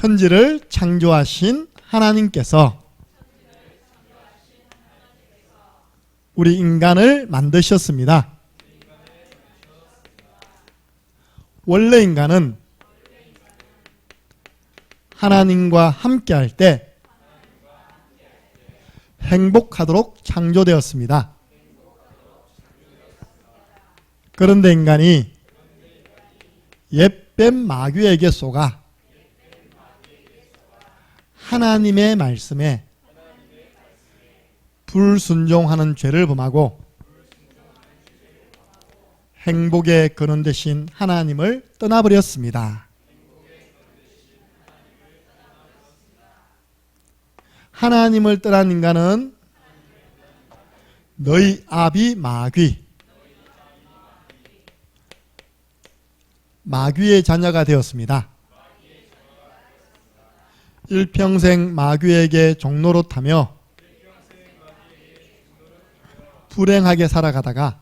천지를 창조하신 하나님께서 우리 인간을 만드셨습니다. 원래 인간은 하나님과 함께 할 때 행복하도록 창조되었습니다. 그런데 인간이 옛뱀 마귀에게 속아 하나님의 말씀에 불순종하는 죄를 범하고 행복의 근원 되신 하나님을 떠나버렸습니다. 하나님을 떠난 인간은 너희 아비 마귀 마귀의 자녀가 되었습니다. 일평생 마귀에게 종로로 타며 불행하게 살아가다가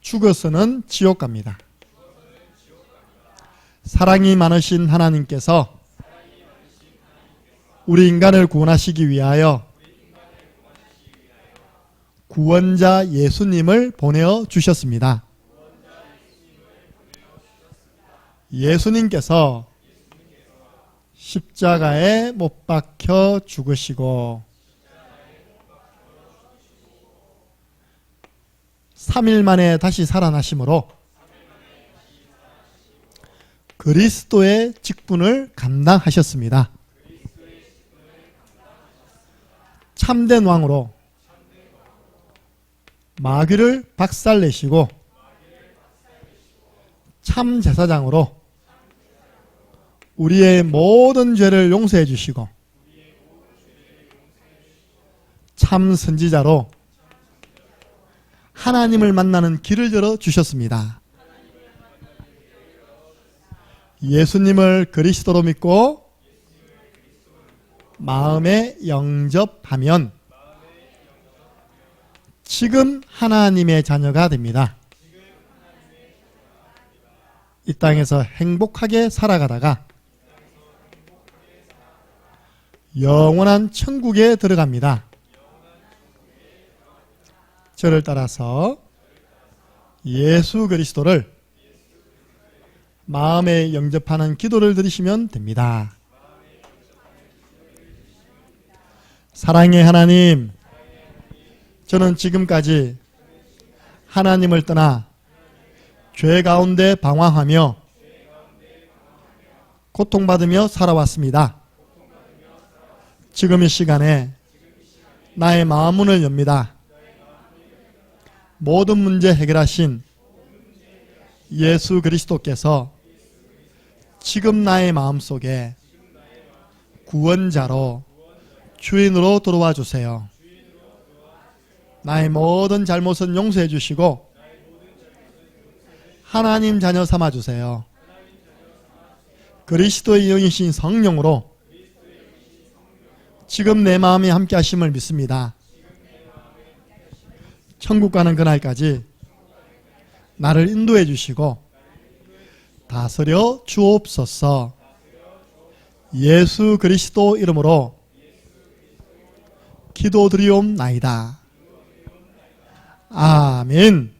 죽어서는 지옥 갑니다. 사랑이 많으신 하나님께서 우리 인간을 구원하시기 위하여 구원자 예수님을 보내어 주셨습니다. 예수님께서 십자가에 못 박혀 죽으시고 3일 만에 다시 살아나심으로 그리스도의 직분을 감당하셨습니다. 참된 왕으로 마귀를 박살내시고 참 제사장으로 우리의 모든 죄를 용서해 주시고 참 선지자로 하나님을 만나는 길을 열어 주셨습니다. 예수님을 그리스도로 믿고 마음에 영접하면 지금 하나님의 자녀가 됩니다. 이 땅에서 행복하게 살아가다가 영원한 천국에 들어갑니다. 저를 따라서 예수 그리스도를 마음에 영접하는 기도를 드리시면 됩니다. 사랑의 하나님, 저는 지금까지 하나님을 떠나 죄 가운데 방황하며 고통받으며 살아왔습니다. 지금 이 시간에 나의 마음 문을 엽니다. 모든 문제 해결하신 예수 그리스도께서 지금 나의 마음 속에 구원자로 주인으로 들어와 주세요. 나의 모든 잘못은 용서해 주시고 하나님 자녀 삼아 주세요. 그리스도의 영이신 성령으로 지금 내 마음에 함께 하심을 믿습니다. 천국 가는 그날까지 나를 인도해 주시고 다스려 주옵소서 예수 그리스도 이름으로 기도드리옵나이다. 아멘